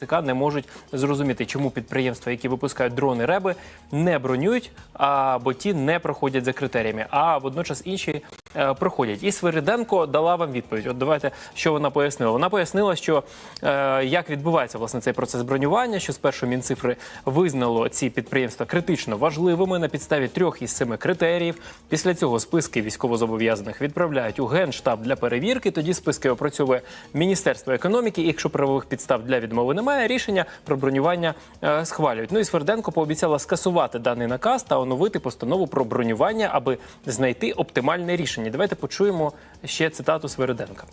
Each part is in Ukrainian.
ТЦК не можуть зрозуміти, чому підприємства, які випускають дрони реби, не бронюють, або ті не проходять за критеріями, а водночас інші е, проходять. І Свириденко дала вам відповідь. От давайте, що вона пояснила. Вона пояснила, що е, як відбувається власне цей процес бронювання, що спершу Мінцифри визнало ці підприємства критично важливими на підставі трьох із семи критеріїв. Після цього списки військовозобов'язаних відправляють у генштаб для перевірки. Тоді списки опрацьовує Міністерство економіки. Якщо правових підстав для відмови немає, рішення про бронювання е, схвалюють. Ну і Сверденко пообіцяла скасувати даний наказ та оновити постанову про бронювання, аби знайти оптимальне рішення. Давайте почуємо ще цитату Сверденка.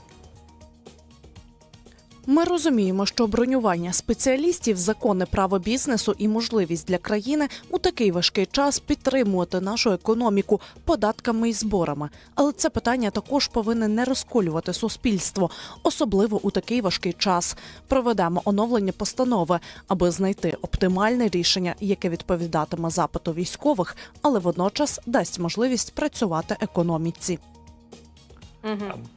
Ми розуміємо, що бронювання спеціалістів, законне право бізнесу і можливість для країни у такий важкий час підтримувати нашу економіку податками і зборами. Але це питання також повинне не розколювати суспільство, особливо у такий важкий час. Проведемо оновлення постанови, аби знайти оптимальне рішення, яке відповідатиме запиту військових, але водночас дасть можливість працювати економіці.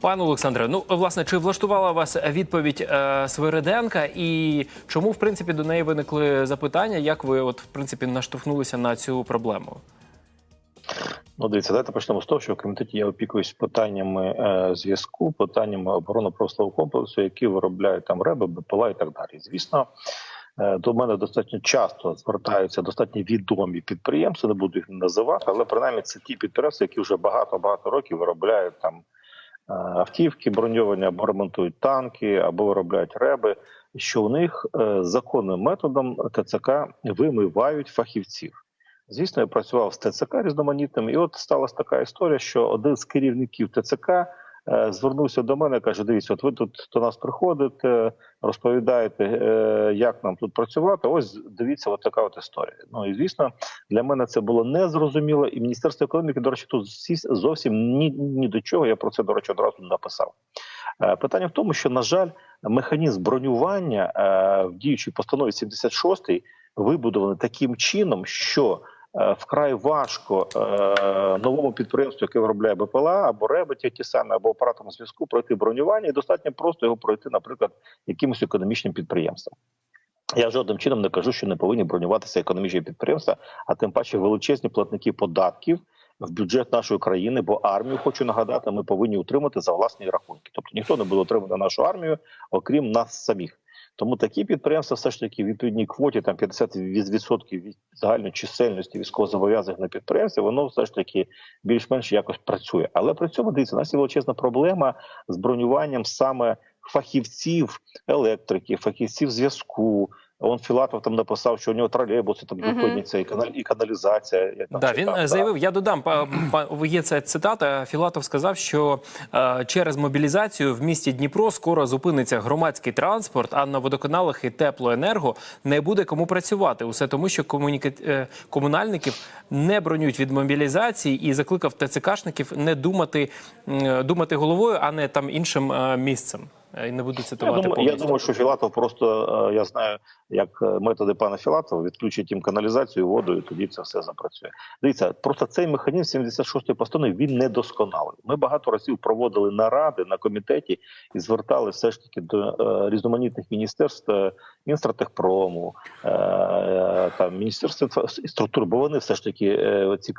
Пане Олександре, ну власне, чи влаштувала вас відповідь е, Свириденка, і чому в принципі до неї виникли запитання? Як ви, от в принципі, наштовхнулися на цю проблему? Ну, дивіться, давайте почнемо з того, що в комітеті я опікуюсь питаннями е, зв'язку, питаннями оборонно-промислового комплексу, які виробляють там реби, БПЛА і так далі. Звісно, е, до мене достатньо часто звертаються достатньо відомі підприємства, не буду їх називати, але принаймні це ті підприємства, які вже багато багато років виробляють там автівки броньовані, або ремонтують танки, або виробляють реби. Що у них е, законним методом ТЦК вимивають фахівців. Звісно, я працював з ТЦК різноманітним, і от сталася така історія, що один з керівників ТЦК е, звернувся до мене каже: Дивіться, от ви тут до нас приходите, розповідаєте, е, як нам тут працювати. Ось дивіться, от така от історія. Ну і звісно, для мене це було незрозуміло. І Міністерство економіки, до речі, тут зовсім ні, ні до чого. Я про це, до речі, одразу написав. Е, Питання в тому, що на жаль, механізм бронювання е, в діючій постанові 76 вибудований таким чином, що е, вкрай важко е, новому підприємству, яке виробляє БПЛА або реби, ті самі, або оператором зв'язку пройти бронювання, і достатньо просто його пройти, наприклад, якимось економічним підприємством. Я жодним чином не кажу, що не повинні бронюватися економічні підприємства, а тим паче величезні платники податків в бюджет нашої країни, бо армію хочу нагадати, ми повинні утримати за власні рахунки. Тобто ніхто не буде утримувати нашу армію, окрім нас самих. Тому такі підприємства, все ж таки, в відповідній квоті там 50% від загальної чисельності військовозобов'язаних на підприємстві, воно все ж таки більш-менш якось працює. Але при цьому дивіться, у нас є величезна проблема з бронюванням саме фахівців електрики, фахівців зв'язку. Он Філатов там написав, що у нього тролейбуси там Мгм. доходяться і канал і каналізація. Я там Да, він е, заявив. Я додам па- па- є це цитата. Філатов сказав, що е, через мобілізацію в місті Дніпро скоро зупиниться громадський транспорт, а на водоканалах і теплоенерго не буде кому працювати. Усе тому, що комуніка... е, комунальників не бронюють від мобілізації і закликав ТЦКшників не думати, м, думати головою, а не там іншим е, місцем. Е, І не буду Я цитувати думаю, я думаю, що Філатов просто е, я знаю, як е, методи пана Філатова відключить їм каналізацію, воду, і тоді це все запрацює. Дивіться, просто цей механізм 76-ї постанови він недосконалий. Ми багато разів проводили наради на комітеті і звертали все ж таки до різноманітних міністерств Мінстратехпрому, там міністерства інфра- структур, бо вони все ж таки ці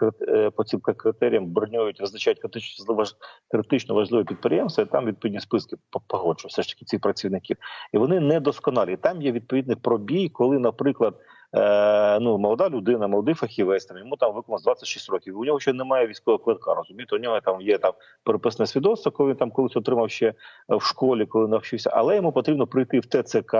по цим критеріям бронюють, визначають критично важ- критично важливі підприємства, і там відповідні списки по- погоджують все ж таки цих працівників. І вони недосконалі. Там є відповідний пробій, коли, наприклад, е, ну молода людина, молодий фахівець, там йому там виконалось 26 років. У нього ще немає військового квитка. Розумієте, у нього там є там переписне свідоцтво, коли він там колись отримав ще е, в школі, коли навчився, але йому потрібно прийти в ТЦК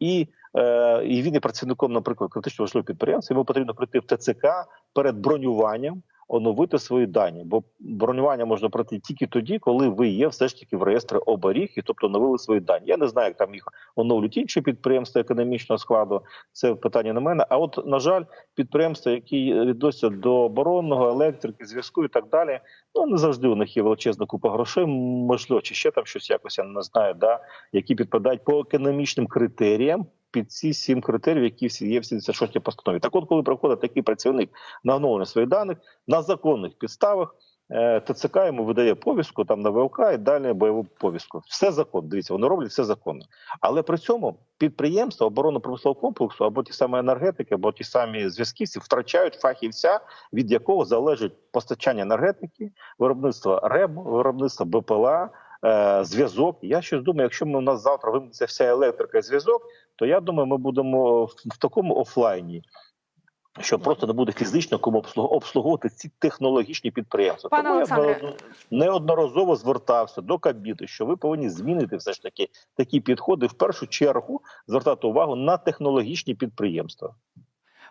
і. е, І він є працівником, наприклад, критично важливого підприємства. Йому потрібно прийти в ТЦК перед бронюванням, оновити свої дані. Бо бронювання можна пройти тільки тоді, коли ви є все ж таки в реєстрі оберіг і тобто оновили свої дані. Я не знаю, як там їх оновлюють інші підприємства економічного складу. Це питання на мене. А от на жаль, підприємства, які відносяться до оборонного, електрики, зв'язку і так далі. Ну не завжди у них є величезна купа грошей. Можливо, чи ще там щось якось я не знаю, да які підпадають по економічним критеріям. Під ці сім критеріїв, які всі є в 76 постанові. Так, от, коли приходить такий працівник на оновлення своїх даних на законних підставах, е, ТЦК йому видає повістку там на ВЛК і далі бойову повістку. Все законно. Дивіться, вони роблять все законно. Але при цьому підприємства оборонно-промислового комплексу або ті самі енергетики, або ті самі зв'язківці втрачають фахівця, від якого залежить постачання енергетики, виробництво РЕБ, виробництво БПЛА. Е, Зв'язок. Я щось думаю, якщо ми у нас завтра вимкнеться вся електрика і зв'язок, то я думаю, ми будемо в, в такому офлайні, що просто не буде фізично кому обслуговувати ці технологічні підприємства. Пане Тому я Олександре. неодно- неодноразово звертався до Кабміну, що ви повинні змінити все ж таки такі підходи. В першу чергу звертати увагу на технологічні підприємства.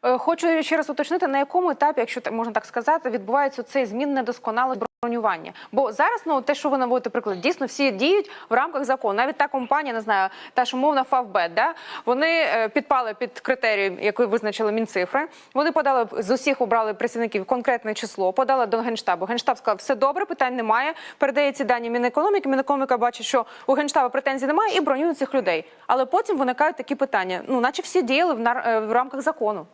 Е, Хочу ще раз уточнити, на якому етапі, якщо можна так сказати, відбувається цей змін недосконале бронювання. Бо зараз, ну те, що ви наводите приклад, дійсно всі діють в рамках закону. Навіть та компанія, не знаю, та ж умовна Фавбет, да вони е, підпали під критерії, які визначили мінцифри. Вони подали з усіх обрали працівників конкретне число, подали до генштабу. Генштаб сказав, все добре, питань немає. Передає ці дані Мінекономіки. Мінекономіка бачить, що у генштабу претензій немає, і бронює цих людей. Але потім виникають такі питання: ну, наче всі діяли в е, в рамках закону.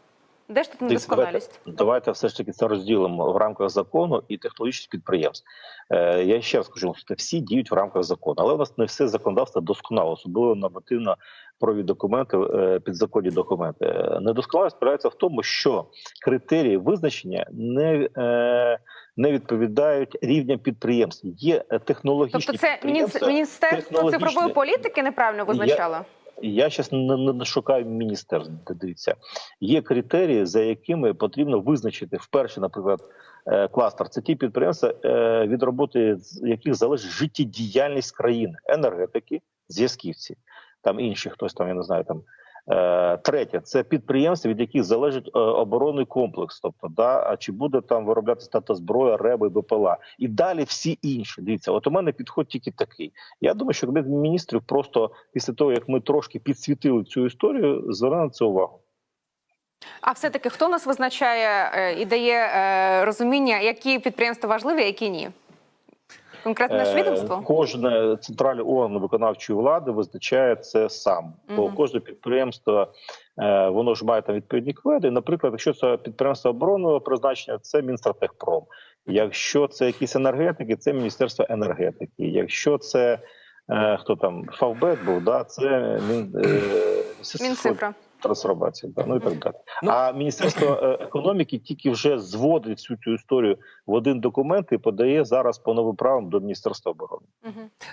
Де ж тут недосконалість? Давайте, давайте все ж таки це розділимо в рамках закону і технологічних підприємств. Е, я ще раз кажу, що всі діють в рамках закону, але у нас не все законодавство досконало, особливо нормативно праві документи, е, підзаконні документи. Недосконалість спирається в тому, що критерії визначення не, е, не відповідають рівням підприємств. Є е, технологічні Тобто, це підприємства. міністерство цифрової політики неправильно визначало? Я зараз не, не, шукаю міністерств. Дивіться, є критерії, за якими потрібно визначити вперше, наприклад, е, кластер. Це ті підприємства, е, від роботи яких залежить життєдіяльність країни, енергетики, зв'язківці, там інші, хтось там, я не знаю, там. Е, Третє це підприємства, від яких залежить е, оборонний комплекс. Тобто, да, чи буде там вироблятися та зброя, реби, БПЛА. І далі всі інші. Дивіться, от у мене підход тільки такий. Я думаю, що кабінет міністрів просто після того, як ми трошки підсвітили цю історію, зверне це увагу. А все-таки хто нас визначає е, і дає розуміння, які підприємства важливі, а які ні? Конкретно наше відомство? Кожне центральний орган виконавчої влади визначає це сам. Бо кожне підприємство е, воно ж має там відповідні кведи. Наприклад, якщо це підприємство оборонного призначення, це Мінстратегпром. Якщо це якісь енергетики, це Міністерство енергетики. Якщо це е, хто там Фавбет був, да це Мін, е, Мінцифра. Трансформації, да, ну і так далі. Ну. А Міністерство е, економіки тільки вже зводить всю цю історію в один документ і подає зараз по новим правам до Міністерства оборони.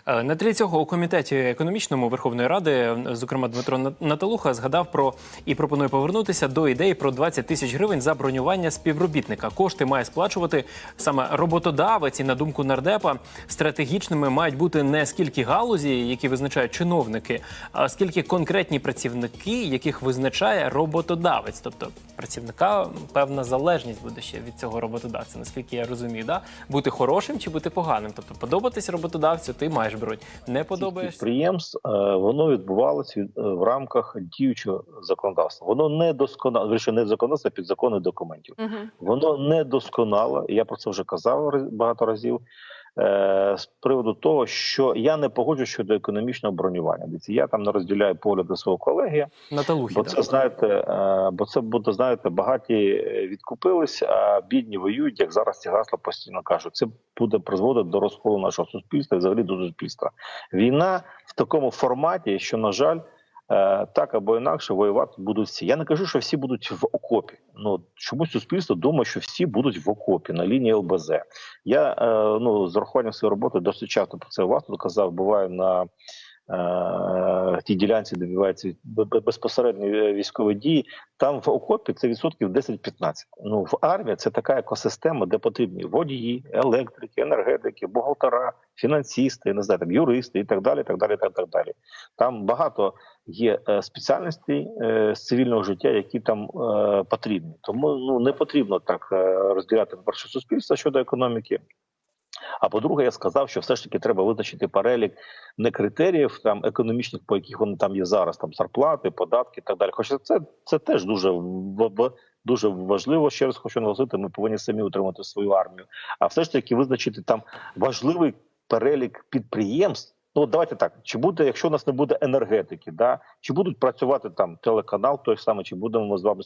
Е, На тлі цього у комітеті економічному Верховної Ради, е, зокрема Дмитро На- Наталуха, згадав про і пропонує повернутися до ідеї про 20 тисяч гривень за бронювання співробітника. Кошти має сплачувати саме роботодавець. І на думку нардепа, стратегічними мають бути не скільки галузі, які визначають чиновники, а скільки конкретні працівники, яких визначає роботодавець. Тобто працівника певна залежність буде ще від цього роботодавця. Наскільки я розумію, да? бути хорошим чи бути поганим. Тобто подобатись роботодавцю, ти маєш бронь. Не подобаєшся. підприємств е, воно відбувалося від- е, в рамках діючого законодавства. Воно не досконало, вірніше, не законодавство, а підзаконних документів. Мгм. Воно не досконало. Я про це вже казав багато разів. Е, З приводу того, що я не погоджуюсь щодо економічного бронювання. Я там не розділяю погляди свого колеги. Наталухи, Бо це знаєте, е, бо це буде знаєте, багаті е, відкупились, а бідні воюють, як зараз ці гасла постійно кажуть. Це буде призводити до розколу нашого суспільства і взагалі до суспільства. Війна в такому форматі, що на жаль. Е, Так або інакше воювати будуть всі. Я не кажу, що всі будуть в окопі. Ну чомусь суспільство думає, що всі будуть в окопі на лінії ЛБЗ. Я е, ну з урахуванням своєї роботи досить часто про це власне доказав. казав. Буваю на е, тій ділянці, де відбуваються безпосередні е, військові дії. Там в окопі це відсотків 10-15. Ну в армії це така екосистема, де потрібні водії, електрики, енергетики, бухгалтера, фінансисти, не знаю, там юристи і так далі. Так далі, так, так далі. Там багато є е, спеціальностей з цивільного життя, які там потрібні. Тому ну не потрібно так розділяти перше суспільство щодо економіки. А по-друге, я сказав, що все ж таки треба визначити перелік не критеріїв там економічних, по яких вони там є зараз, там зарплати, податки і так далі. Хоча це, це теж дуже дуже важливо. Ще раз хочу наголосити, ми повинні самі утримати свою армію. А все ж таки визначити там важливий перелік підприємств. Ну от давайте так: чи буде, якщо у нас не буде енергетики, да чи будуть працювати там телеканал, той самий, чи будемо ми з вами